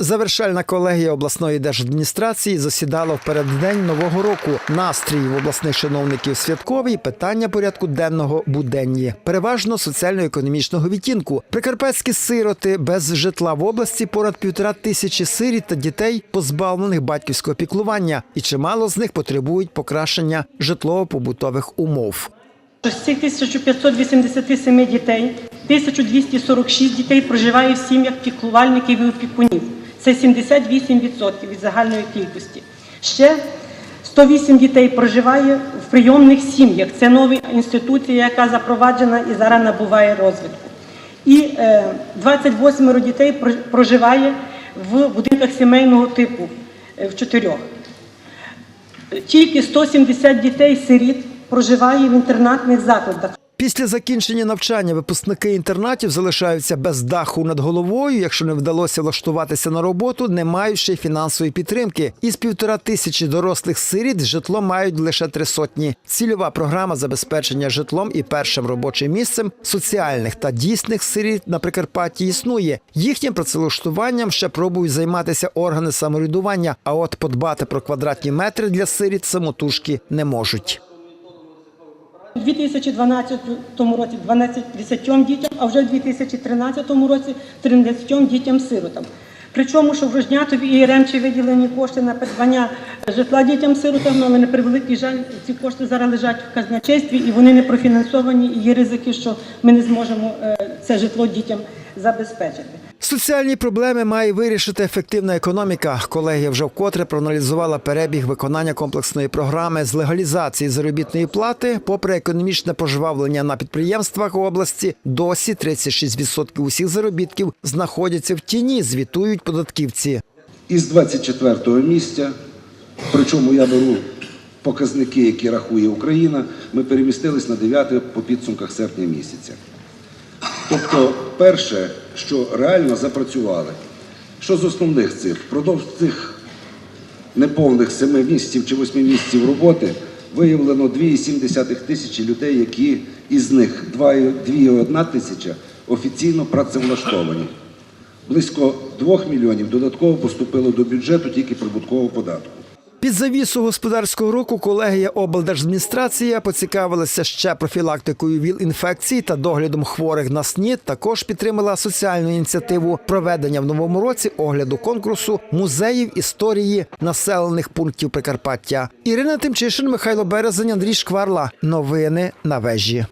Завершальна колегія обласної держадміністрації засідала в переддень нового року. Настрій в обласних чиновників святковий, питання порядку денного буденні, переважно соціально-економічного відтінку. Прикарпатські сироти без житла в області понад півтора тисячі сиріт та дітей, позбавлених батьківського піклування, і чимало з них потребують покращення житлово-побутових умов. З цих 1587 дітей 1246 дітей проживає в сім'ях піклувальників і опікунів. Це 78% від загальної кількості. Ще 108 дітей проживає в прийомних сім'ях. Це нова інституція, яка запроваджена і зараз набуває розвитку. І е, 28 дітей проживає в будинках сімейного типу е, в чотирьох. Тільки 170 дітей-сиріт проживає в інтернатних закладах. Після закінчення навчання випускники інтернатів залишаються без даху над головою, якщо не вдалося влаштуватися на роботу, не маючи фінансової підтримки. Із півтора тисячі дорослих сиріт житло мають лише три сотні. Цільова програма забезпечення житлом і першим робочим місцем соціальних та дійсних сиріт на Прикарпатті існує. Їхнім працевлаштуванням ще пробують займатися органи самоврядування. А от подбати про квадратні метри для сиріт самотужки не можуть. У 2012 році 12 дітям, а вже в 2013 році 13 дітям-сиротам. Причому, що в Рожнятові і Ремчі виділені кошти на придбання житла дітям-сиротам, але на превеликий жаль, ці кошти зараз лежать в казначействі і вони не профінансовані, і є ризики, що ми не зможемо е, це житло дітям забезпечити. Соціальні проблеми має вирішити ефективна економіка. Колегія вже вкотре проаналізувала перебіг виконання комплексної програми з легалізації заробітної плати. Попри економічне пожвавлення на підприємствах області, досі 36% усіх заробітків знаходяться в тіні, звітують податківці. Із 24-го місця, причому я беру показники, які рахує Україна, ми перемістились на 9 по підсумках серпня місяця. Тобто, перше, що реально запрацювали, що з основних цифр? Впродовж цих неповних 7 місяців чи 8 місяців роботи виявлено 2,7 тисячі людей, які із них 2,1 тисяча офіційно працевлаштовані. Близько 2 мільйонів додатково поступило до бюджету тільки прибуткового податку. Під завісу господарського року колегія облдержадміністрація поцікавилася ще профілактикою ВІЛ-інфекцій та доглядом хворих на СНІД. Також підтримала соціальну ініціативу проведення в новому році огляду конкурсу музеїв історії населених пунктів Прикарпаття. Ірина Тимчишин, Михайло Березень, Андрій Шкварла. Новини на вежі.